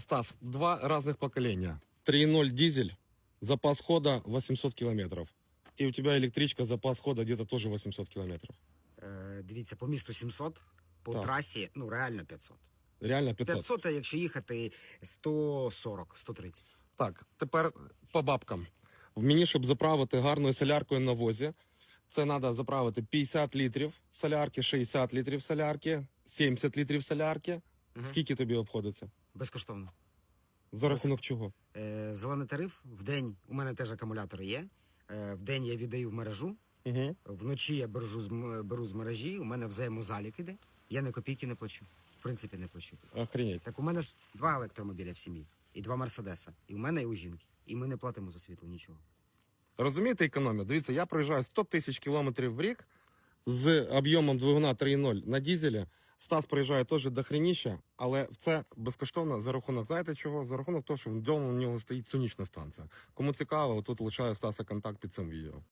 Стас, два разных поколения. 3.0 дизель, запас хода 800 километров. И у тебя электричка, запас хода где-то тоже 800 километров. Е, дивіться, по місту 700, по Так. трасі, ну реально 500. Реально 500. 500, а якщо їхати 140, 130. Так, тепер по бабкам. В мені, щоб заправити гарною соляркою на возі, це треба заправити 50 літрів солярки, 60 літрів солярки, 70 літрів солярки. Мгм. Скільки тобі обходиться? Безкоштовно. За рахунок чого? Е, зелений тариф в день у мене теж акумулятор є. Е, в день я віддаю в мережу. Угу. Вночі я беру з, м- беру з мережі, у мене взаємозалік іде. Я ні копійки не плачу. В принципі, не плачу. Охренеть. Так у мене ж два електромобіля в сім'ї і два Мерседеса. І у мене, і у жінки. І ми не платимо за світло нічого. Розумієте економію? Дивіться, я проїжджаю 100 тисяч кілометрів в рік з об'ємом двигуна 3.0 на дізелі. Стас приїжджає теж до хреніща, але це безкоштовно за рахунок, знаєте чого? За рахунок того, що вдома у нього стоїть сонячна станція. Кому цікаво, тут лишаю Стаса контакт під цим відео.